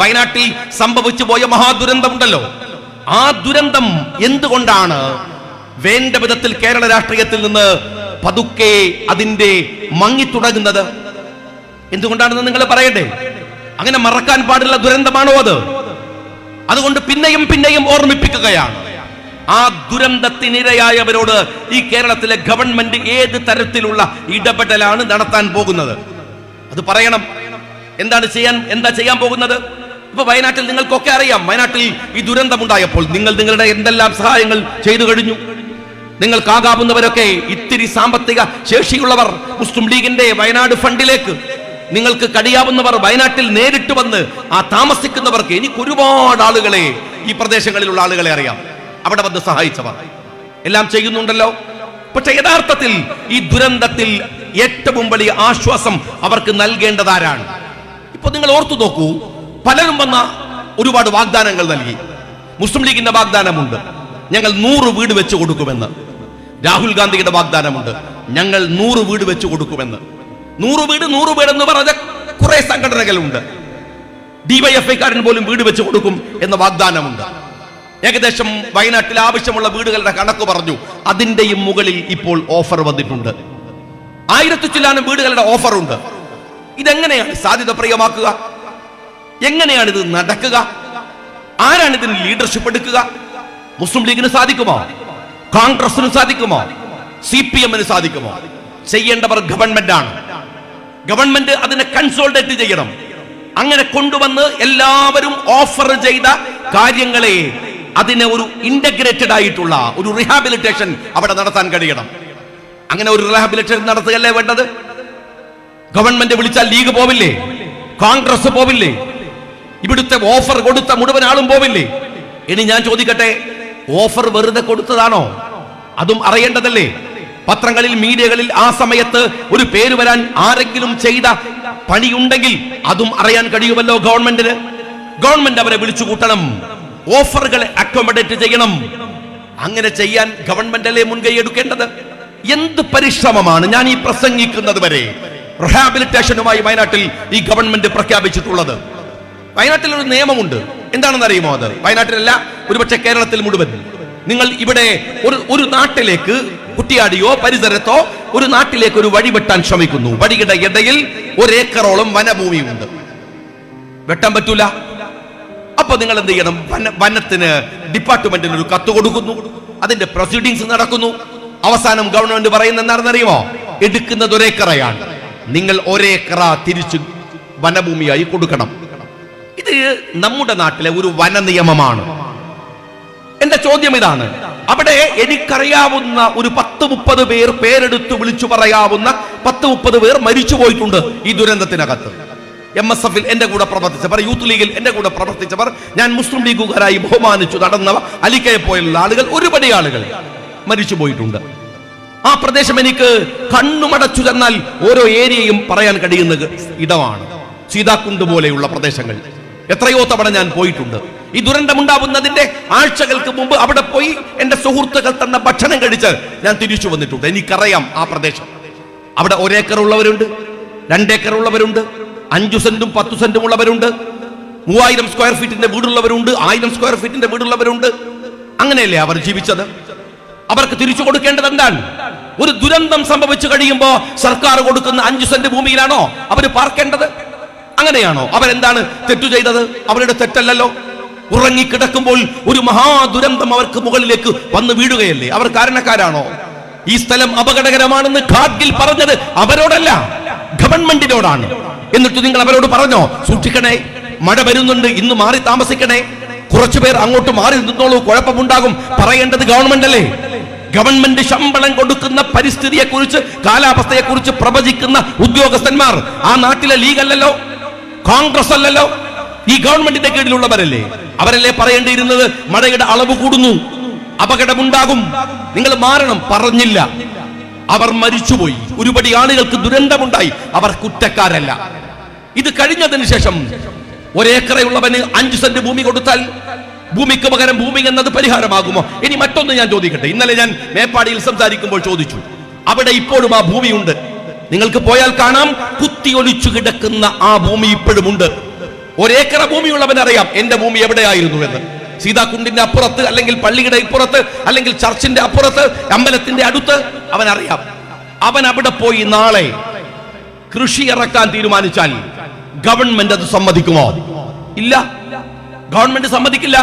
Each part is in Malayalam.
വയനാട്ടിൽ സംഭവിച്ചു പോയ മഹാദുരന്തമുണ്ടല്ലോ. ആ ദുരന്തം എന്തുകൊണ്ടാണ്? വേണ്ട വിധത്തിൽ കേരള രാഷ്ട്രീയത്തിൽ നിന്ന് പതുക്കെ അതിന്റെ മങ്ങിത്തുടങ്ങുന്നത് എന്തുകൊണ്ടാണെന്ന് നിങ്ങൾ പറയട്ടെ? അങ്ങനെ മറക്കാൻ പാടുള്ള ദുരന്തമാണോ അത്? അതുകൊണ്ട് പിന്നെയും പിന്നെയും ഓർമ്മിപ്പിക്കുകയാണ്. ആ ദുരന്തത്തിനിരയായവരോട് ഈ കേരളത്തിലെ ഗവൺമെന്റ് ഏത് തരത്തിലുള്ള ഇടപെടലാണ് നടത്താൻ പോകുന്നത്? അത് പറയണം. എന്താണ് ചെയ്യാൻ എന്താ ചെയ്യാൻ പോകുന്നത്? ഇപ്പൊ വയനാട്ടിൽ നിങ്ങൾക്കൊക്കെ അറിയാം വയനാട്ടിൽ ഈ ദുരന്തമുണ്ടായപ്പോൾ നിങ്ങൾ നിങ്ങളുടെ എന്തെല്ലാം സഹായങ്ങൾ ചെയ്തു കഴിഞ്ഞു? നിങ്ങൾക്കാകാവുന്നവരൊക്കെ ഇത്തിരി സാമ്പത്തിക ശേഷിയുള്ളവർ മുസ്ലിം ലീഗിന്റെ വയനാട് ഫണ്ടിലേക്ക്. നിങ്ങൾക്ക് കഴിയാവുന്നവർ വയനാട്ടിൽ നേരിട്ട് വന്ന് ആ താമസിക്കുന്നവർക്ക് എനിക്ക് ഒരുപാട് ആളുകളെ ഈ പ്രദേശങ്ങളിലുള്ള ആളുകളെ അറിയാം. അവിടെ വന്ന് സഹായിച്ചവർ. എല്ലാം ചെയ്യുന്നുണ്ടല്ലോ. പക്ഷെ യഥാർത്ഥത്തിൽ ഈ ദുരന്തത്തിൽ ഏറ്റവും വലിയ ആശ്വാസം അവർക്ക് നൽകേണ്ടതാരാണ്? ഇപ്പൊ നിങ്ങൾ ഓർത്തു നോക്കൂ പലരും വന്ന ഒരുപാട് വാഗ്ദാനങ്ങൾ നൽകി. മുസ്ലിം ലീഗിന്റെ വാഗ്ദാനമുണ്ട്. ഞങ്ങൾ നൂറ് വീട് വെച്ച് കൊടുക്കുമെന്ന്. രാഹുൽ ഗാന്ധിയുടെ വാഗ്ദാനമുണ്ട്. ഞങ്ങൾ നൂറ് വീട് വെച്ച് കൊടുക്കുമെന്ന്. നൂറ് വീട് നൂറ് വീട് എന്ന് പറഞ്ഞ കുറെ സംഘടനകളുണ്ട്. ഡിവൈഎഫ്ഐക്കാരൻ പോലും വീട് വെച്ച് കൊടുക്കും എന്ന വാഗ്ദാനമുണ്ട്. ഏകദേശം വയനാട്ടിൽ ആവശ്യമുള്ള വീടുകളുടെ കണക്ക് പറഞ്ഞു. അതിന്റെയും മുകളിൽ ഇപ്പോൾ ഓഫർ വന്നിട്ടുണ്ട്. ആയിരത്തി ചില്ലാനും വീടുകളുടെ ഓഫറുണ്ട്. ഇതെങ്ങനെയാണ് സാധ്യത പ്രിയമാക്കുക? എങ്ങനെയാണ് ഇത് നടക്കുക? ആരാണ് ഇതിന് ലീഡർഷിപ്പ് എടുക്കുക? മുസ്ലിം ലീഗിന് സാധിക്കുമോ? കോൺഗ്രസിന് സാധിക്കുമോ? സി പി എമ്മിന് സാധിക്കുമോ? ചെയ്യേണ്ടവർ ഗവൺമെന്റ് ആണ്. ഗവൺമെന്റ് അതിനെ കൺസോൾട്ടേറ്റ് ചെയ്യണം. അങ്ങനെ കൊണ്ടുവന്ന് എല്ലാവരും ഓഫർ ചെയ്ത കാര്യങ്ങളെ അതിനെ ഒരു ഇന്റഗ്രേറ്റഡ് ആയിട്ടുള്ള ഒരു റിഹാബിലിറ്റേഷൻ അവിടെ നടത്താൻ കഴിയണം. അങ്ങനെ ഒരു റിഹാബിലിറ്റേഷൻ നടത്തുകയല്ലേ വേണ്ടത്? ഗവൺമെന്റ് വിളിച്ചാൽ ലീഗ് പോവില്ലേ? കോൺഗ്രസ് പോവില്ലേ? ഇവിടുത്തെ ഓഫർ കൊടുത്ത മുഴുവൻ ആളും പോവില്ലേ? ഇനി ഞാൻ ചോദിക്കട്ടെ ഓഫർ വെറുതെ കൊടുത്തതാണോ? അതും അറിയേണ്ടതല്ലേ? പത്രങ്ങളിൽ മീഡിയകളിൽ ആ സമയത്ത് ഒരു പേര് വരാൻ ആരെങ്കിലും ചെയ്ത പണിയുണ്ടെങ്കിൽ അതും അറിയാൻ കഴിയുമല്ലോ ഗവൺമെന്റിന്. ഗവൺമെന്റ് അവരെ വിളിച്ചു കൂട്ടണം ഓഫറുകളെ അക്കോമഡേറ്റ് ചെയ്യണം. അങ്ങനെ ചെയ്യാൻ ഗവൺമെന്റ് അല്ലേ മുൻകൈ എടുക്കേണ്ടത്? എന്ത് പരിശ്രമമാണ് ഞാൻ ഈ പ്രസംഗിക്കുന്നത് വരെ? റിഹാബിലിറ്റേഷനുമായി വയനാട്ടിൽ ഈ ഗവൺമെന്റ് പ്രഖ്യാപിച്ചിട്ടുള്ളത്. വയനാട്ടിൽ ഒരു നിയമമുണ്ട്. എന്താണെന്ന് അറിയുമോ അത്? വയനാട്ടിലല്ല ഒരുപക്ഷെ കേരളത്തിൽ മുഴുവൻ. നിങ്ങൾ ഇവിടെ ഒരു ഒരു നാട്ടിലേക്ക് കുട്ടിയാടിയോ പരിസരത്തോ ഒരു നാട്ടിലേക്ക് ഒരു വഴി വെട്ടാൻ ശ്രമിക്കുന്നു. വഴിയുടെ ഇടയിൽ ഒരേക്കറോളം വനഭൂമിയുണ്ട്. വെട്ടാൻ പറ്റൂല. അപ്പൊ നിങ്ങൾ എന്ത് ചെയ്യണം? വന വനത്തിന് ഡിപ്പാർട്ട്മെന്റിന് ഒരു കത്ത് കൊടുക്കുന്നു. അതിന്റെ പ്രൊസീഡിങ്സ് നടക്കുന്നു. അവസാനം ഗവൺമെന്റ് പറയുന്ന എന്താണെന്നറിയുമോ? എടുക്കുന്നത് ഒരേക്കറയാണ്. നിങ്ങൾ ഒരേക്കറ തിരിച്ചു വനഭൂമിയായി കൊടുക്കണം. ഇത് നമ്മുടെ നാട്ടിലെ ഒരു വന നിയമമാണ്. എന്റെ ചോദ്യം ഇതാണ്. അവിടെ എനിക്കറിയാവുന്ന ഒരു പത്ത് മുപ്പത് പേർ പേരെടുത്ത് വിളിച്ചു പറയാവുന്ന പത്ത് മുപ്പത് പേർ മരിച്ചു പോയിട്ടുണ്ട് ഈ ദുരന്തത്തിനകത്ത്. എം എസ് എഫിൽ എന്റെ കൂടെ പ്രവർത്തിച്ചവർ യൂത്ത് ലീഗിൽ എന്റെ കൂടെ പ്രവർത്തിച്ചവർ ഞാൻ മുസ്ലിം ലീഗുകാരായി ബഹുമാനിച്ചു നടന്നവ അലിക്കയെ പോയുള്ള ആളുകൾ ഒരുപടി ആളുകൾ മരിച്ചു പോയിട്ടുണ്ട്. ആ പ്രദേശം എനിക്ക് കണ്ണുമടച്ചു ചെന്നാൽ ഓരോ ഏരിയയും പറയാൻ കഴിയുന്ന ഇടമാണ്. സീതാക്കുണ്ട് പോലെയുള്ള പ്രദേശങ്ങൾ. എത്രയോ തവണ ഞാൻ പോയിട്ടുണ്ട്. ഈ ദുരന്തമുണ്ടാവുന്നതിന്റെ ആഴ്ചകൾക്ക് മുമ്പ് അവിടെ പോയി എന്റെ സുഹൃത്തുക്കൾ തന്ന ഭക്ഷണം കഴിച്ച് ഞാൻ തിരിച്ചു വന്നിട്ടുണ്ട്. എനിക്കറിയാം ആ പ്രദേശം. അവിടെ ഒരേക്കർ ഉള്ളവരുണ്ട് രണ്ടേക്കർ ഉള്ളവരുണ്ട് അഞ്ചു സെന്റും പത്തു സെന്റും ഉള്ളവരുണ്ട് മൂവായിരം സ്ക്വയർ ഫീറ്റിന്റെ വീടുള്ളവരുണ്ട് ആയിരം സ്ക്വയർ ഫീറ്റിന്റെ വീടുള്ളവരുണ്ട്. അങ്ങനെയല്ലേ അവർ ജീവിച്ചത്? അവർക്ക് തിരിച്ചു കൊടുക്കേണ്ടത് എന്താണ്? ഒരു ദുരന്തം സംഭവിച്ചു കഴിയുമ്പോ സർക്കാർ കൊടുക്കുന്ന അഞ്ചു സെന്റ് ഭൂമിയിലാണോ അവർ പാർക്കേണ്ടത്? അങ്ങനെയാണോ? അവരെന്താണ് തെറ്റു ചെയ്തത്? അവരുടെ തെറ്റല്ലല്ലോ. ഉറങ്ങിക്കിടക്കുമ്പോൾ ഒരു മഹാദുരന്തം അവർക്ക് മുകളിലേക്ക് വന്ന് വീഴുകയല്ലേ? അവർ കാരണക്കാരാണോ? ഈ സ്ഥലം അപകടകരമാണെന്ന് ഖാഡ്ഗിൽ പറഞ്ഞത് അവരോടല്ല ഗവൺമെന്റിനോടാണ്. എന്നിട്ട് നിങ്ങൾ അവരോട് പറഞ്ഞോ സൂക്ഷിക്കണേ മഴ വരുന്നുണ്ട് ഇന്ന് മാറി താമസിക്കണേ. കുറച്ചുപേർ അങ്ങോട്ട് മാറി നിന്നോളൂ കുഴപ്പമുണ്ടാകും. പറയേണ്ടത് ഗവൺമെന്റ് അല്ലേ? ഗവൺമെന്റ് ശമ്പളം കൊടുക്കുന്ന പരിസ്ഥിതിയെ കുറിച്ച് കാലാവസ്ഥയെ കുറിച്ച് പ്രവചിക്കുന്ന ഉദ്യോഗസ്ഥന്മാർ ആ നാട്ടിലെ ലീഗ് അല്ലല്ലോ കോൺഗ്രസ് അല്ലല്ലോ. ഈ ഗവൺമെന്റിന്റെ കീഴിലുള്ളവരല്ലേ? അവരല്ലേ പറയേണ്ടിയിരുന്നത്? മഴയുടെ അളവ് കൂടുന്നു. അപകടമുണ്ടാകും. നിങ്ങൾ മാറണം. പറഞ്ഞില്ല. അവർ മരിച്ചുപോയി. ഒരുപടി ആളുകൾക്ക് ദുരന്തമുണ്ടായി. അവർ കുറ്റക്കാരല്ല. ഇത് കഴിഞ്ഞതിന് ശേഷം ഒരേക്കറയുള്ളവന് അഞ്ചു സെന്റ് ഭൂമി കൊടുത്താൽ ഭൂമിക്ക് പകരം ഭൂമി എന്നത് പരിഹാരമാകുമോ? ഇനി മറ്റൊന്ന് ഞാൻ ചോദിക്കട്ടെ. ഇന്നലെ ഞാൻ മേപ്പാടിയിൽ സംസാരിക്കുമ്പോൾ ചോദിച്ചു. അവിടെ ഇപ്പോഴും ആ ഭൂമിയുണ്ട്. നിങ്ങൾക്ക് പോയാൽ കാണാം കുത്തി ഒലിച്ചു കിടക്കുന്ന ആ ഭൂമി ഇപ്പോഴും ഉണ്ട് ഒരേക്കറ ഭൂമിയുള്ളവൻ അറിയാം എന്റെ ഭൂമി എവിടെയായിരുന്നു എന്ന്. സീതാകുണ്ടിന്റെ അപ്പുറത്ത് അല്ലെങ്കിൽ പള്ളിയുടെ ഇപ്പുറത്ത് അല്ലെങ്കിൽ ചർച്ചിന്റെ അപ്പുറത്ത് അമ്പലത്തിന്റെ അടുത്ത് അവൻ അറിയാം. അവൻ അവിടെ പോയി നാളെ കൃഷി ഇറക്കാൻ തീരുമാനിച്ചാൽ ഗവൺമെന്റ് അത് സമ്മതിക്കുമോ? ഇല്ല. ഗവൺമെന്റ് സമ്മതിക്കില്ല.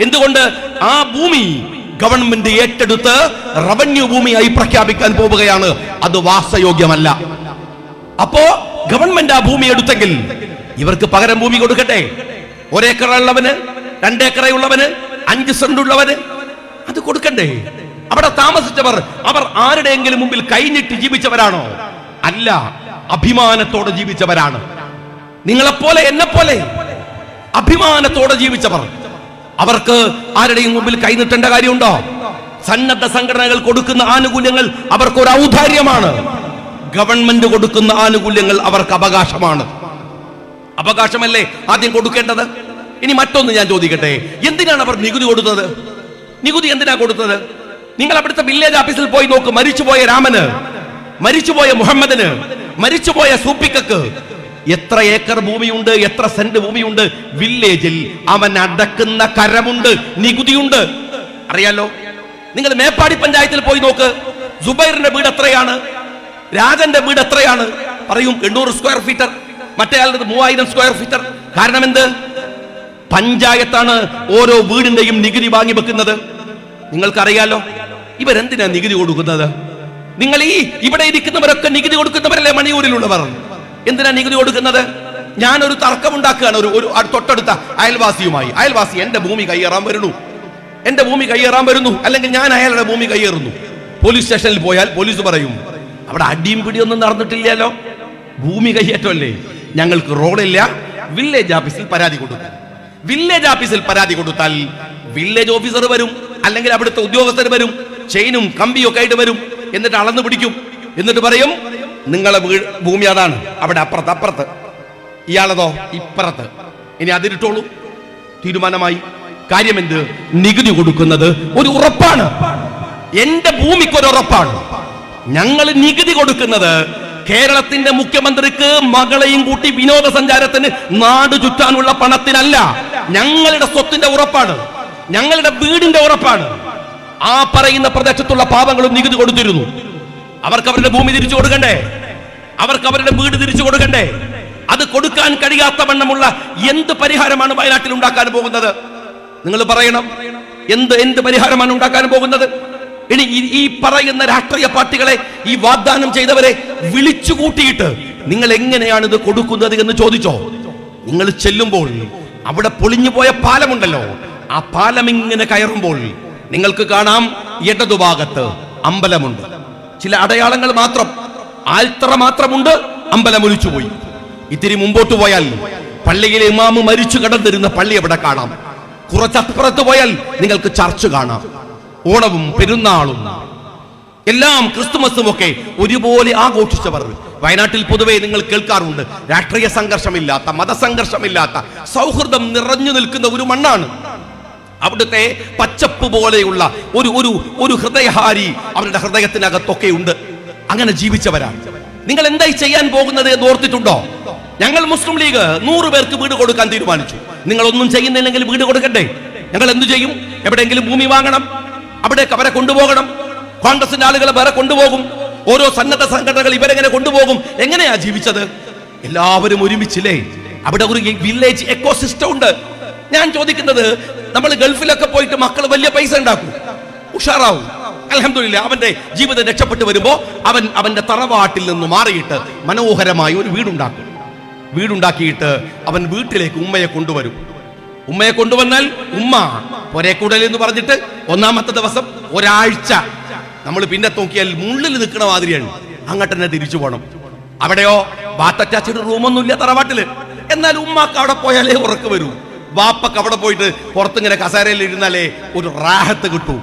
എന്തുകൊണ്ട്? ആ ഭൂമി ഗവൺമെന്റ് ഏറ്റെടുത്ത് റവന്യൂ ഭൂമിയായി പ്രഖ്യാപിക്കാൻ പോവുകയാണ്. അത് വാസയോഗ്യമല്ല. അപ്പോ ഗവൺമെന്റ് ആ ഭൂമി എടുത്തെങ്കിൽ ഇവർക്ക് പകരം ഭൂമി കൊടുക്കട്ടെ. ഒരേക്കറ ഉള്ളവന് രണ്ടേക്കറയുള്ളവന് അഞ്ച് സെന്റ് ഉള്ളവന് അത് കൊടുക്കണ്ടേ? അവിടെ താമസിച്ചവർ അവർ ആരുടെയെങ്കിലും മുമ്പിൽ കൈഞ്ഞിട്ട് ജീവിച്ചവരാണോ? അല്ല അഭിമാനത്തോടെ ജീവിച്ചവരാണ്. നിങ്ങളെപ്പോലെ എന്നെപ്പോലെ പോലെ അഭിമാനത്തോടെ ജീവിച്ചവർ അവർക്ക് ആരുടെയും മുമ്പിൽ കൈനീട്ടേണ്ട കാര്യമുണ്ടോ? സന്നദ്ധ സംഘടനകൾ കൊടുക്കുന്ന ആനുകൂല്യങ്ങൾ അവർക്ക് ഒരു ഔദാര്യമാണ്. ഗവൺമെന്റ് കൊടുക്കുന്ന ആനുകൂല്യങ്ങൾ അവർക്ക് അവകാശമാണ്. അവകാശമല്ലേ ആദ്യം കൊടുക്കേണ്ടത്? ഇനി മറ്റൊന്ന് ഞാൻ ചോദിക്കട്ടെ. എന്തിനാണ് അവർ നികുതി കൊടുത്തത്? നികുതി എന്തിനാ കൊടുത്തത്? നിങ്ങൾ അവിടുത്തെ വില്ലേജ് ഓഫീസിൽ പോയി നോക്ക്. മരിച്ചുപോയ രാമന് മരിച്ചുപോയ മുഹമ്മദിന് മരിച്ചുപോയ സൂപ്പിക്കക്ക് എത്ര ഏക്കർ ഭൂമിയുണ്ട് എത്ര സെന്റ് ഭൂമിയുണ്ട്? വില്ലേജിൽ അവൻ അടക്കുന്ന കരമുണ്ട് നികുതിയുണ്ട്. അറിയാലോ? നിങ്ങൾ മേപ്പാടി പഞ്ചായത്തിൽ പോയി നോക്ക്. സുബൈറിന്റെ വീട് എത്രയാണ്? രാജന്റെ വീട് എത്രയാണ്? പറയും എണ്ണൂറ് സ്ക്വയർ ഫീറ്റർ മറ്റേ ആളുടെ മൂവായിരം സ്ക്വയർ ഫീറ്റർ കാരണം എന്ത്? പഞ്ചായത്താണ് ഓരോ വീടിന്റെയും നികുതി വാങ്ങി വെക്കുന്നത്. നിങ്ങൾക്കറിയാലോ? ഇവരെന്തിനാ നികുതി കൊടുക്കുന്നത്? നിങ്ങൾ ഈ ഇവിടെ ഇരിക്കുന്നവരൊക്കെ നികുതി കൊടുക്കുന്നവരല്ലേ മണിയൂരിലുള്ളവർ? എന്തിനാ നികുതി കൊടുക്കുന്നത്? ഞാനൊരു തർക്കമുണ്ടാക്കുകയാണ് ഒരു ഒരു തൊട്ടടുത്ത അയൽവാസിയുമായി. അയൽവാസി എന്റെ ഭൂമി കയ്യേറാൻ വരുന്നു. എന്റെ ഭൂമി കയ്യേറാൻ വരുന്നു. അല്ലെങ്കിൽ ഞാൻ അയാളുടെ ഭൂമി കയ്യേറുന്നു. പോലീസ് സ്റ്റേഷനിൽ പോയാൽ പോലീസ് പറയും അവിടെ അടിയും പിടിയൊന്നും നടന്നിട്ടില്ലല്ലോ. ഭൂമി കയ്യേറ്റമല്ലേ? ഞങ്ങൾക്ക് റോഡില്ല. വില്ലേജ് ഓഫീസിൽ പരാതി കൊടുക്കും വില്ലേജ് ഓഫീസിൽ പരാതി കൊടുത്താൽ വില്ലേജ് ഓഫീസർ വരും. അല്ലെങ്കിൽ അവിടുത്തെ ഉദ്യോഗസ്ഥർ വരും. ചെയിനും കമ്പിയും ഒക്കെ ആയിട്ട് വരും. എന്നിട്ട് അളന്നു പിടിക്കും. എന്നിട്ട് പറയും നിങ്ങളെ വീട് ഭൂമി അതാണ്. അവിടെ അപ്പുറത്ത് അപ്പുറത്ത്. ഇയാളതോ? ഇപ്പുറത്ത്. ഇനി അതിരിട്ടോളൂ തീരുമാനമായി. കാര്യം എന്ത് നികുതി കൊടുക്കുന്നത് ഒരു ഉറപ്പാണ്. എന്റെ ഭൂമിക്ക് ഒരു ഉറപ്പാണ് ഞങ്ങൾ നികുതി കൊടുക്കുന്നത് കേരളത്തിന്റെ മുഖ്യമന്ത്രിക്ക് മകളെയും കൂട്ടി വിനോദസഞ്ചാരത്തിന് നാട് ചുറ്റാനുള്ള പണത്തിനല്ല. ഞങ്ങളുടെ സ്വത്തിന്റെ ഉറപ്പാണ്. ഞങ്ങളുടെ വീടിന്റെ ഉറപ്പാണ്. ആ പറയുന്ന പ്രദേശത്തുള്ള പാപങ്ങളും നികുതി കൊടുത്തിരുന്നു. അവർക്ക് അവരുടെ ഭൂമി തിരിച്ചു കൊടുക്കണ്ടേ? അവർക്ക് അവരുടെ വീട് തിരിച്ചു കൊടുക്കണ്ടേ? അത് കൊടുക്കാൻ കഴിയാത്ത വണ്ണമുള്ള എന്ത് പരിഹാരമാണ് വയനാട്ടിൽ ഉണ്ടാക്കാൻ പോകുന്നത്? നിങ്ങൾ പറയണം. എന്ത് എന്ത് പരിഹാരമാണ് ഉണ്ടാക്കാൻ പോകുന്നത്? ഇനി ഈ- പറയുന്ന രാഷ്ട്രീയ പാർട്ടികളെ ഈ വാഗ്ദാനം ചെയ്തവരെ വിളിച്ചു കൂട്ടിയിട്ട് നിങ്ങൾ എങ്ങനെയാണ് ഇത് കൊടുക്കുന്നത് എന്ന് ചോദിച്ചോ? നിങ്ങൾ ചെല്ലുമ്പോൾ അവിടെ പൊളിഞ്ഞു പോയ പാലമുണ്ടല്ലോ. ആ പാലം ഇങ്ങനെ കയറുമ്പോൾ നിങ്ങൾക്ക് കാണാം ഇടതുഭാഗത്ത് അമ്പലമുണ്ട്. ചില അടയാളങ്ങൾ മാത്രം. ആൽത്തറ മാത്രമുണ്ട് അമ്പലം ഒലിച്ചുപോയി ഇത്തിരി മുമ്പോട്ട് പോയാൽ പള്ളിയിലെ ഇമാമ് മരിച്ചു കിടന്നിരുന്ന പള്ളി എവിടെ കാണാം? കുറച്ചപ്പുറത്ത് പോയാൽ നിങ്ങൾക്ക് ചർച്ച് കാണാം. ഓണവും പെരുന്നാളും. എല്ലാം ക്രിസ്തുമസും ഒക്കെ ഒരുപോലെ ആഘോഷിച്ചവർ. വയനാട്ടിൽ പൊതുവെ നിങ്ങൾ കേൾക്കാറുണ്ട് രാഷ്ട്രീയ സംഘർഷമില്ലാത്ത മതസംഘർഷമില്ലാത്ത സൗഹൃദം നിറഞ്ഞു നിൽക്കുന്ന ഒരു മണ്ണാണ്. അവിടുത്തെ പച്ചപ്പ് പോലെയുള്ള ഒരു ഒരു ഒരു ഹൃദയഹാരി അവരുടെ ഹൃദയത്തിനകത്തൊക്കെ ഉണ്ട്. അങ്ങനെ ജീവിച്ചവരാണ്. നിങ്ങൾ എന്തായി ചെയ്യാൻ പോകുന്നത് എന്ന് ഓർത്തിട്ടുണ്ടോ? ഞങ്ങൾ മുസ്ലിം ലീഗ് നൂറ് പേർക്ക് വീട് കൊടുക്കാൻ തീരുമാനിച്ചു. നിങ്ങൾ ഒന്നും ചെയ്യുന്നില്ലെങ്കിൽ വീട് കൊടുക്കണ്ടേ? ഞങ്ങൾ എന്തു ചെയ്യും? എവിടെയെങ്കിലും ഭൂമി വാങ്ങണം അവിടേക്ക് അവരെ കൊണ്ടുപോകണം കോൺഗ്രസിന്റെ ആളുകളെ വേറെ കൊണ്ടുപോകും ഓരോ സന്നദ്ധ സംഘടനകൾ ഇവരെങ്ങനെ കൊണ്ടുപോകും. എങ്ങനെയാ ജീവിച്ചത്? എല്ലാവരും ഒരുമിച്ചില്ലേ? അവിടെ ഒരു വില്ലേജ് എക്കോസിസ്റ്റം ഉണ്ട്. ഞാൻ ചോദിക്കുന്നത് നമ്മൾ ഗൾഫിലൊക്കെ പോയിട്ട് മക്കൾ വലിയ പൈസ ഉണ്ടാക്കും. ഉഷാറാവും. അലഹമില്ല അവന്റെ ജീവിതം രക്ഷപ്പെട്ടു വരുമ്പോ അവൻ അവന്റെ തറവാട്ടിൽ നിന്ന് മാറിയിട്ട് മനോഹരമായി ഒരു വീടുണ്ടാക്കും. വീടുണ്ടാക്കിയിട്ട് അവൻ വീട്ടിലേക്ക് ഉമ്മയെ കൊണ്ടുവരും. ഉമ്മയെ കൊണ്ടുവന്നാൽ ഉമ്മ പൊരേക്കൂടൽ എന്ന് പറഞ്ഞിട്ട് ഒന്നാമത്തെ ദിവസം ഒരാഴ്ച നമ്മൾ പിന്നെ നോക്കിയാൽ മുള്ളിൽ നിൽക്കണ മാതിരിയാണ്. അങ്ങോട്ട് തന്നെ തിരിച്ചു പോകണം അവിടെയോ ബാത്ത് റൂമൊന്നുമില്ല തറവാട്ടിൽ. എന്നാൽ ഉമ്മാക്ക് അവിടെ പോയാലേ ഉറക്ക് വരൂ. വാപ്പക്ക് അവിടെ പോയിട്ട് പുറത്തിങ്ങനെ കസേരയിൽ ഇരുന്നാലേ ഒരു റാഹത്ത് കിട്ടൂ.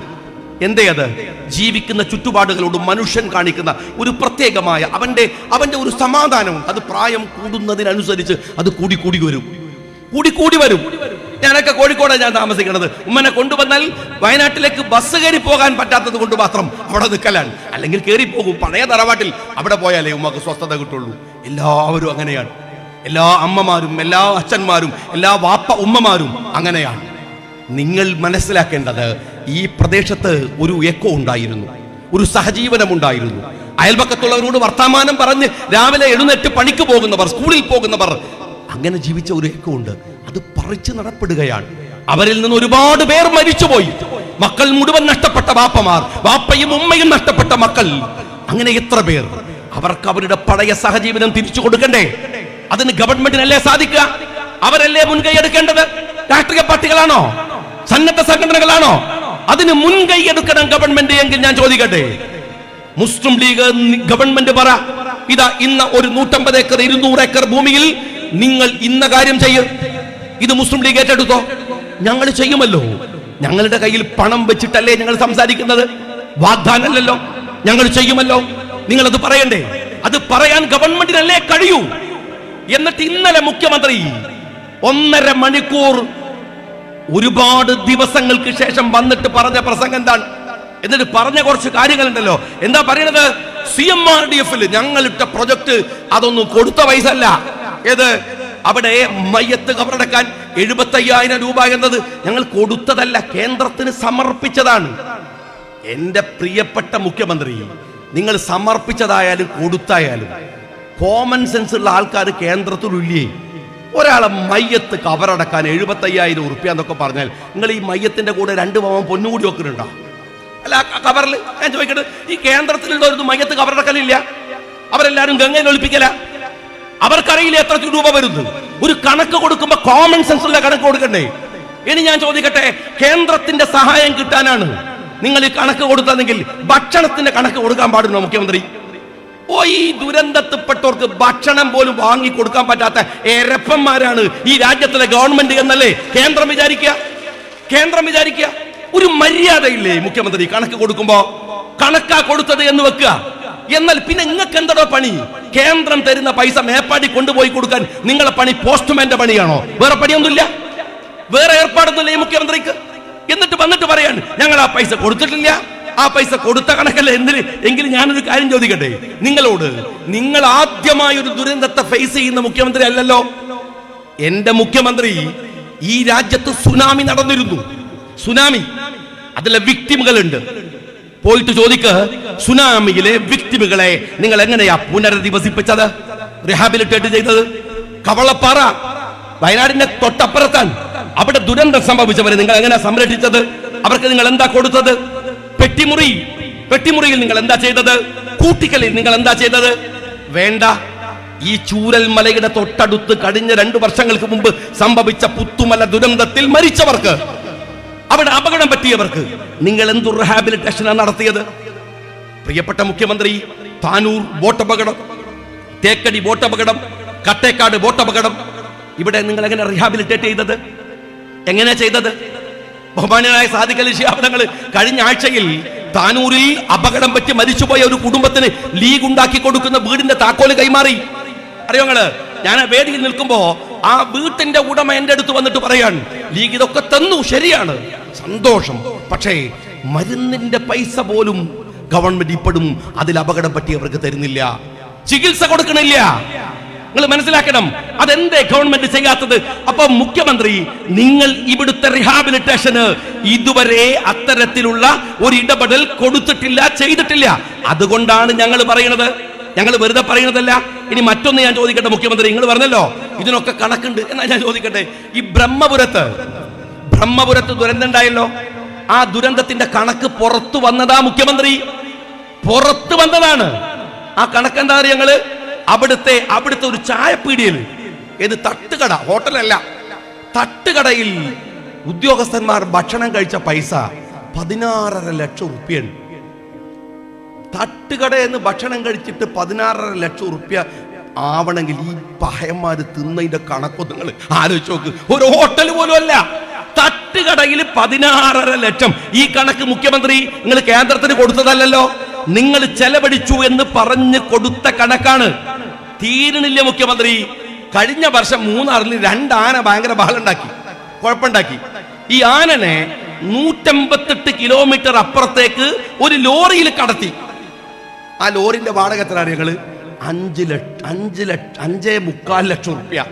എന്തേ അത്? ജീവിക്കുന്ന ചുറ്റുപാടുകളോട് മനുഷ്യൻ കാണിക്കുന്ന ഒരു പ്രത്യേകമായ അവന്റെ അവന്റെ ഒരു സമാധാനവും അത് പ്രായം കൂടുന്നതിനനുസരിച്ച് അത് കൂടി കൂടി വരും. കൂടി കൂടി വരും. ഞാനൊക്കെ കോഴിക്കോടാണ് ഞാൻ താമസിക്കുന്നത് ഉമ്മനെ കൊണ്ടുവന്നാൽ വയനാട്ടിലേക്ക് ബസ് കയറി പോകാൻ പറ്റാത്തത് കൊണ്ട് മാത്രം അവിടെ നിൽക്കലാണ്. അല്ലെങ്കിൽ കയറി പോകും. പഴയ തറവാട്ടിൽ അവിടെ പോയാലേ ഉമ്മക്ക് സ്വസ്ഥത കിട്ടുള്ളൂ. എല്ലാവരും അങ്ങനെയാണ്. എല്ലാ അമ്മമാരും എല്ലാ അച്ഛന്മാരും എല്ലാ വാപ്പ ഉമ്മമാരും അങ്ങനെയാണ്. നിങ്ങൾ മനസ്സിലാക്കേണ്ടത് ഈ പ്രദേശത്ത് ഒരു എക്കോ ഉണ്ടായിരുന്നു ഒരു സഹജീവനം ഉണ്ടായിരുന്നു അയൽപക്കത്തുള്ളവരോട് വർത്തമാനം പറഞ്ഞ് രാവിലെ എഴുന്നേറ്റ് പണിക്ക് പോകുന്നവർ സ്കൂളിൽ പോകുന്നവർ അങ്ങനെ ജീവിച്ച ഒരു എക്കോ ഉണ്ട്. അത് പറിച്ചു നടപ്പെടുകയാണ്. അവരിൽ നിന്ന് ഒരുപാട് പേർ മരിച്ചുപോയി. മക്കൾ മുഴുവൻ നഷ്ടപ്പെട്ട വാപ്പമാർ വാപ്പയും ഉമ്മയും നഷ്ടപ്പെട്ട മക്കൾ. അങ്ങനെ എത്ര പേർ? അവർക്ക് അവരുടെ പഴയ സഹജീവനം തിരിച്ചു കൊടുക്കണ്ടേ? അതിന് ഗവൺമെന്റിനല്ലേ സാധിക്കുക? അവരല്ലേ മുൻകൈ എടുക്കേണ്ടത്? രാഷ്ട്രീയ പാർട്ടികളാണോ? സന്നദ്ധ സംഘടനകളാണോ? അതിന് മുൻകൈ എടുക്കണം ഗവൺമെന്റ് എങ്കിൽ ഞാൻ ചോദിക്കട്ടെ? മുസ്ലിം ലീഗ് ഗവൺമെന്റ് പറ. ഇതാ ഇന്ന ഒരു നൂറ്റമ്പത് ഏക്കർ ഇരുന്നൂറ് ഏക്കർ ഭൂമിയിൽ നിങ്ങൾ ഇന്ന കാര്യം ചെയ്യും. ഇത് മുസ്ലിം ലീഗ് ഏറ്റെടുത്തോ? ഞങ്ങൾ ചെയ്യുമല്ലോ. ഞങ്ങളുടെ കയ്യിൽ പണം വെച്ചിട്ടല്ലേ ഞങ്ങൾ സംസാരിക്കുന്നത്. വാഗ്ദാനമല്ലല്ലോ ഞങ്ങൾ ചെയ്യുമല്ലോ. നിങ്ങൾ അത് പറയണ്ടേ? അത് പറയാൻ ഗവൺമെന്റിനല്ലേ കഴിയൂ? എന്നിട്ട് ഇന്നലെ മുഖ്യമന്ത്രി ഒന്നര മണിക്കൂർ ഒരുപാട് ദിവസങ്ങൾക്ക് ശേഷം വന്നിട്ട് പറഞ്ഞ പ്രസംഗം എന്താണ്? എന്നിട്ട് പറഞ്ഞ കുറച്ച് കാര്യങ്ങളുണ്ടല്ലോ. എന്താ പറയണത്? സി എം ആർ ഡി എഫിൽ ഞങ്ങളിട്ട പ്രൊജക്ട് അതൊന്നും കൊടുത്ത പൈസ അല്ല ഏത്? അവിടെ മയ്യത്ത് കബറടക്കാൻ എഴുപത്തയ്യായിരം രൂപ എന്നത് ഞങ്ങൾ കൊടുത്തതല്ല കേന്ദ്രത്തിന് സമർപ്പിച്ചതാണ്. എന്റെ പ്രിയപ്പെട്ട മുഖ്യമന്ത്രി നിങ്ങൾ സമർപ്പിച്ചതായാലും കൊടുത്തായാലും കോമൺ സെൻസ് ഉള്ള ആൾക്കാർ കേന്ദ്രത്തിലില്ലേ? ഒരാളെ മയ്യത്ത് കവറടക്കാൻ എഴുപത്തയ്യായിരം ഉറുപ്പ്യ എന്നൊക്കെ പറഞ്ഞാൽ നിങ്ങൾ ഈ മയ്യത്തിന്റെ കൂടെ രണ്ട് പവൻ പൊന്നുകൂടി വെക്കുന്നുണ്ടോ അല്ല കവറിൽ ഞാൻ ചോദിക്കട്ടെ ഈ കേന്ദ്രത്തിലുള്ളവരൊന്നും മയ്യത്ത് കവറടക്കലില്ല? അവരെല്ലാരും ഗംഗയിൽ ഒളിപ്പിക്കല? അവർക്കറിയില്ല എത്ര രൂപ വരുന്നു ഒരു കണക്ക് കൊടുക്കുമ്പോ കോമൺ സെൻസ് ഉള്ള കണക്ക് കൊടുക്കണ്ടേ? ഇനി ഞാൻ ചോദിക്കട്ടെ കേന്ദ്രത്തിന്റെ സഹായം കിട്ടാനാണ് നിങ്ങൾ ഈ കണക്ക് കൊടുത്തതെങ്കിൽ ഭക്ഷണത്തിന്റെ കണക്ക് കൊടുക്കാൻ പാടുണ്ടോ മുഖ്യമന്ത്രി. ഓ ഈ ദുരന്തത്തിൽപ്പെട്ടവർക്ക് ഭക്ഷണം പോലും വാങ്ങി കൊടുക്കാൻ പറ്റാത്ത എരപ്പന്മാരാണ് ഈ രാജ്യത്തിലെ ഗവൺമെന്റ് എന്നല്ലേ? കേന്ദ്രം വിചാരിക്കുക. കേന്ദ്രം വിചാരിക്കുക. ഒരു മര്യാദയില്ലേ മുഖ്യമന്ത്രി കണക്ക് കൊടുക്കുമ്പോ? കണക്കാ കൊടുത്തത് എന്ന് വെക്കുക. എന്നാൽ പിന്നെ നിങ്ങൾക്ക് എന്തടോ പണി? കേന്ദ്രം തരുന്ന പൈസ മേപ്പാടി കൊണ്ടുപോയി കൊടുക്കാൻ നിങ്ങളെ പണി പോസ്റ്റ്മാന്റെ പണിയാണോ? വേറെ പണിയൊന്നുമില്ല. വേറെ ഏർപ്പാടൊന്നുമില്ല ഈ മുഖ്യമന്ത്രിക്ക്. എന്നിട്ട് വന്നിട്ട് പറയാണ് ഞങ്ങൾ ആ പൈസ കൊടുത്തിട്ടില്ല. ആ പൈസ കൊടുത്ത കണക്കല്ല എന്തിന്? എങ്കിലും ഞാനൊരു കാര്യം ചോദിക്കട്ടെ? നിങ്ങളോട് നിങ്ങൾ ആദ്യമായി ഒരു ദുരന്തത്തെ ഫേസ് ചെയ്യുന്ന മുഖ്യമന്ത്രി അല്ലല്ലോ? എന്റെ മുഖ്യമന്ത്രി ഈ രാജ്യത്ത് സുനാമി നടന്നിരുന്നു. സുനാമി അതിലെ വിക്ടിമുകളുണ്ട് പോയിട്ട് ചോദിക്ക സുനാമിയിലെ വിക്ടിമുകളെ നിങ്ങൾ എങ്ങനെയാ പുനരധിവസിപ്പിച്ചത്? റിഹാബിലിറ്റേറ്റ് ചെയ്തത്? കവളപ്പാറ വയനാടിന്റെ തൊട്ടപ്പുറത്താണ് അവിടെ ദുരന്തം സംഭവിച്ചവരെ നിങ്ങൾ എങ്ങനെയാ സംരക്ഷിച്ചത്? അവർക്ക് നിങ്ങൾ എന്താ കൊടുത്തത്? പെട്ടിമുറി. പെട്ടിമുറിയിൽ നിങ്ങൾ എന്താ ചെയ്തത്? കൂട്ടിക്കലിൽ നിങ്ങൾ എന്താ ചെയ്തത്? വേണ്ട. ഈ ചൂരൽ മലയുടെ തൊട്ടടുത്ത് കഴിഞ്ഞ രണ്ടു വർഷങ്ങൾക്ക് മുമ്പ് സംഭവിച്ച പുത്തുമല ദുരന്തത്തിൽ മരിച്ചവർക്ക് അവിടെ അപകടം പറ്റിയവർക്ക് നിങ്ങൾ എന്തു റിഹാബിലിറ്റേഷനാണ് നടത്തിയത്? പ്രിയപ്പെട്ട മുഖ്യമന്ത്രി താനൂർ ബോട്ടപകടം തേക്കടി ബോട്ടപകടം കട്ടേക്കാട് ബോട്ടപകടം. ഇവിടെ നിങ്ങൾ എങ്ങനെ റിഹാബിലിറ്റേറ്റ് ചെയ്തത്? എങ്ങനെ ചെയ്തത്? ബഹുമാന്യനായ സാധിക്കൽ കഴിഞ്ഞ ആഴ്ചയിൽ താനൂരിൽ അപകടം പറ്റി മരിച്ചുപോയ ഒരു കുടുംബത്തിന് ലീഗ് ഉണ്ടാക്കി കൊടുക്കുന്ന വീടിന്റെ താക്കോൽ കൈമാറി. അറിയോ നിങ്ങൾ? ഞാൻ വേദിയിൽ നിൽക്കുമ്പോ ആ വീട്ടിന്റെ ഉടമ എന്റെ അടുത്ത് വന്നിട്ട് പറയാൻ ലീഗ് ഇതൊക്കെ തന്നു ശരിയാണ്. സന്തോഷം. പക്ഷേ മരുന്നിന്റെ പൈസ പോലും ഗവൺമെന്റ് ഇപ്പോഴും അതിൽ അപകടം പറ്റിയവർക്ക് തരുന്നില്ല. ചികിത്സ കൊടുക്കണില്ല. നിങ്ങൾ മനസ്സിലാക്കണം. അതെന്തേ ഗവൺമെന്റ് ചെയ്യാത്തത്? അപ്പൊ മുഖ്യമന്ത്രി നിങ്ങൾ ഇവിടുത്തെ റിഹാബിലിറ്റേഷന് ഇതുവരെ അത്തരത്തിലുള്ള ഒരു ഇടപെടൽ കൊടുത്തിട്ടില്ല ചെയ്തിട്ടില്ല. അതുകൊണ്ടാണ് ഞങ്ങൾ പറയുന്നത് ഞങ്ങൾ വെറുതെ പറയുന്നതല്ല ഇനി മറ്റൊന്ന് ഞാൻ ചോദിക്കട്ടെ മുഖ്യമന്ത്രി നിങ്ങൾ പറഞ്ഞല്ലോ. ഇതിനൊക്കെ കണക്കുണ്ട് എന്നാ ഞാൻ ചോദിക്കട്ടെ. ഈ ബ്രഹ്മപുരത്ത് ബ്രഹ്മപുരത്ത് ദുരന്തം ഉണ്ടായല്ലോ. ആ ദുരന്തത്തിന്റെ കണക്ക് പുറത്തു വന്നതാ മുഖ്യമന്ത്രി. പുറത്തു വന്നതാണ്. ആ കണക്ക് എന്താ ഞങ്ങൾ അവിടുത്തെ അവിടുത്തെ ഒരു ചായപ്പീടിയൽ ഏത് തട്ടുകട ഹോട്ടലല്ല തട്ടുകടയിൽ ഉദ്യോഗസ്ഥന്മാർ ഭക്ഷണം കഴിച്ച പൈസ പതിനാറര ലക്ഷം റുപ്യാണ് തട്ടുകടയെന്ന് ഭക്ഷണം കഴിച്ചിട്ട് പതിനാറര ലക്ഷം ഉറുപ്യ ആവണമെങ്കിൽ ഈ പഹയന്മാർ തിന്നതിന്റെ കണക്കൊന്നും നിങ്ങൾ ആലോചിച്ച് നോക്ക്. ഒരു ഹോട്ടൽ പോലും അല്ല. തട്ടുകടയിൽ പതിനാറര ലക്ഷം. ഈ കണക്ക് മുഖ്യമന്ത്രി നിങ്ങൾ കേന്ദ്രത്തിന് കൊടുത്തതല്ലല്ലോ. നിങ്ങൾ ചെലവഴിച്ചു എന്ന് പറഞ്ഞ് കൊടുത്ത കണക്കാണ്. തീരണില്ല മുഖ്യമന്ത്രി. കഴിഞ്ഞ വർഷം മൂന്നാറിൽ രണ്ട് ആന ഭയങ്കര ബഹളുണ്ടാക്കി കുഴപ്പമുണ്ടാക്കി. ഈ ആനനെ നൂറ്റമ്പത്തെട്ട് കിലോമീറ്റർ അപ്പുറത്തേക്ക് ഒരു ലോറിയിൽ കടത്തി. ആ ലോറിന്റെ വാടക എത്ര അറിയങ്ങൾ അഞ്ച് ലക്ഷ അഞ്ച് ലക്ഷ അഞ്ചേ മുക്കാൽ ലക്ഷം റുപ്യ.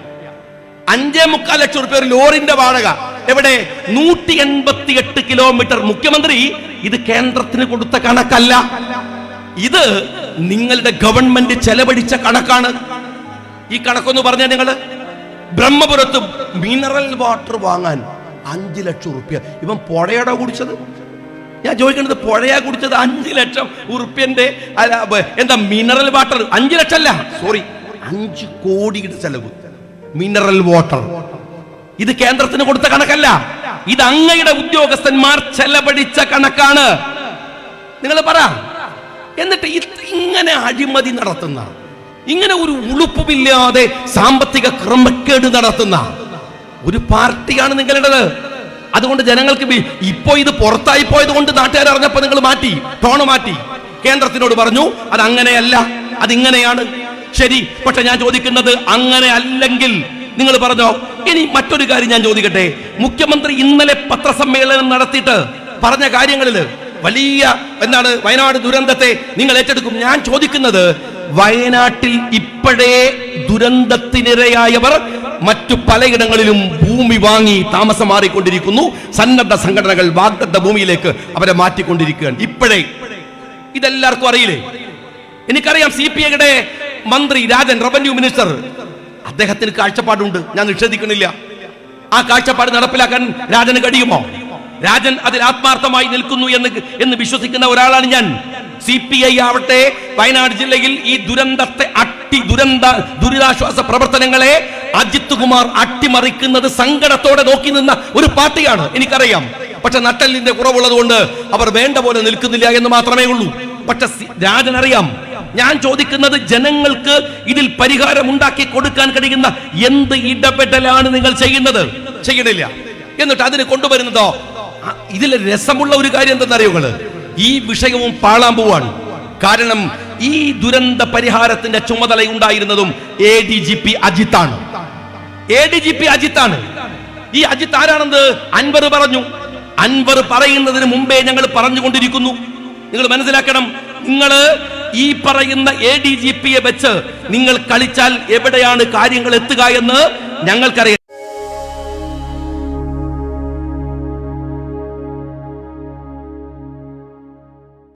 അഞ്ചേ മുക്കാൽ ലക്ഷം റുപ്യ ഒരു ലോറിന്റെ വാടക. എവിടെ? നൂറ്റി എൺപത്തി എട്ട് കിലോമീറ്റർ. മുഖ്യമന്ത്രി ഇത് കേന്ദ്രത്തിന് കൊടുത്ത കണക്കല്ല. ഇത് നിങ്ങളുടെ ഗവൺമെന്റ് ചെലവഴിച്ച കണക്കാണ്. ഈ കണക്കൊന്ന് പറഞ്ഞ നിങ്ങൾ ബ്രഹ്മപുരത്ത് മിനറൽ വാട്ടർ വാങ്ങാൻ അഞ്ച് ലക്ഷം റുപ്യ ഇവൻ പുഴയടോ കുടിച്ചത്? ഞാൻ ചോദിക്കുന്നത് പുഴയാ കുടിച്ചത് അഞ്ച് ലക്ഷം ഉറുപ്പ്യന്റെ അല്ല, എന്താ മിനറൽ വാട്ടർ അഞ്ച് ലക്ഷം അല്ല സോറി അഞ്ച് കോടിയുടെ ചെലവ്. മിനറൽ വാട്ടർ ഇത് കേന്ദ്രത്തിന് കൊടുത്ത കണക്കല്ല. ഇത് അങ്ങയുടെ ഉദ്യോഗസ്ഥന്മാർ ചെലവഴിച്ച കണക്കാണ്. നിങ്ങൾ പറ എന്നിട്ട് ഇങ്ങനെ അഴിമതി നടത്തുന്ന ഇങ്ങനെ ഒരു ഉളുപ്പുമില്ലാതെ സാമ്പത്തിക ക്രമക്കേട് നടത്തുന്ന ഒരു പാർട്ടിയാണ് നിങ്ങളുടേത്. അതുകൊണ്ട് ജനങ്ങൾക്ക് ഇപ്പോ ഇത് പുറത്തായി പോയത് കൊണ്ട് നാട്ടുകാർ അറിഞ്ഞപ്പോ നിങ്ങൾ മാറ്റി ടോണ് മാറ്റി. കേന്ദ്രത്തിനോട് പറഞ്ഞു അത് അങ്ങനെയല്ല അതിങ്ങനെയാണ്. ശരി പക്ഷെ ഞാൻ ചോദിക്കുന്നത് അങ്ങനെ അല്ലെങ്കിൽ നിങ്ങൾ പറഞ്ഞോ ഇനി മറ്റൊരു കാര്യം ഞാൻ ചോദിക്കട്ടെ. മുഖ്യമന്ത്രി ഇന്നലെ പത്രസമ്മേളനം നടത്തിയിട്ട് പറഞ്ഞ കാര്യങ്ങളിൽ വലിയ എന്താണ് വയനാട് ദുരന്തത്തെ നിങ്ങൾ ഏറ്റെടുക്കും. ഞാൻ ചോദിക്കുന്നത് വയനാട്ടിൽ ഇപ്പോഴേ ദുരന്തത്തിനിരയായവർ മറ്റു പലയിടങ്ങളിലും ഭൂമി വാങ്ങി താമസം മാറിക്കൊണ്ടിരിക്കുന്നു. സന്നദ്ധ സംഘടനകൾ വാഗ്ദത്ത ഭൂമിയിലേക്ക് അവരെ മാറ്റിക്കൊണ്ടിരിക്കുകയാണ്. ഇപ്പോഴേ. ഇതെല്ലാവർക്കും അറിയില്ലേ? എനിക്കറിയാം സി പി ഐയുടെ മന്ത്രി രാജൻ റവന്യൂ മിനിസ്റ്റർ. അദ്ദേഹത്തിന് കാഴ്ചപ്പാടുണ്ട്. ഞാൻ നിഷേധിക്കുന്നില്ല. ആ കാഴ്ചപ്പാട് നടപ്പിലാക്കാൻ രാജന് കഴിയുമോ? രാജൻ അതിൽ ആത്മാർത്ഥമായി നിൽക്കുന്നു എന്ന് എന്ന് വിശ്വസിക്കുന്ന ഒരാളാണ് ഞാൻ. സി പി ഐ ആവട്ടെ വയനാട് ജില്ലയിൽ ഈ ദുരന്തത്തെ അട്ടി ദുരന്ത ദുരിതാശ്വാസ പ്രവർത്തനങ്ങളെ അജിത് കുമാർ അട്ടിമറിക്കുന്നത് സങ്കടത്തോടെ നോക്കി നിന്ന ഒരു പാർട്ടിയാണ് എനിക്കറിയാം. പക്ഷെ നട്ടലിന്റെ കുറവുള്ളത് കൊണ്ട് അവർ വേണ്ട പോലെ നിൽക്കുന്നില്ല എന്ന് മാത്രമേ ഉള്ളൂ. പക്ഷെ രാജൻ അറിയാം ഞാൻ ചോദിക്കുന്നത് ജനങ്ങൾക്ക് ഇതിൽ പരിഹാരം ഉണ്ടാക്കി കൊടുക്കാൻ കഴിയുന്ന എന്ത് ഇടപെടലാണ് നിങ്ങൾ ചെയ്യുന്നത്? ചെയ്യണില്ല എന്നിട്ട് അതിന് കൊണ്ടുവരുന്നതോ? ആ, ഇതിലെ രസമുള്ള ഒരു കാര്യം എന്തെന്നറിയോ നിങ്ങൾ? ഈ വിഷയവും പാളാൻ പോവാണ്. കാരണം ഈ ദുരന്ത പരിഹാരത്തിന്റെ ചുമതല ഉണ്ടായിരുന്നതും എ ഡി ജി പി അജിത്താണ്. എ ഡി ജി പി അജിത്താണ്. ഈ അജിത്ത് ആരാണെന്ന് അൻവർ പറഞ്ഞു. അൻവർ പറയുന്നതിന് മുമ്പേ ഞങ്ങൾ പറഞ്ഞുകൊണ്ടിരിക്കുന്നു. നിങ്ങൾ മനസ്സിലാക്കണം നിങ്ങൾ ഈ പറയുന്ന എ ഡി ജി പിയെ വെച്ച് നിങ്ങൾ കളിച്ചാൽ എവിടെയാണ് കാര്യങ്ങൾ എത്തുക എന്ന് ഞങ്ങൾക്കറിയാം.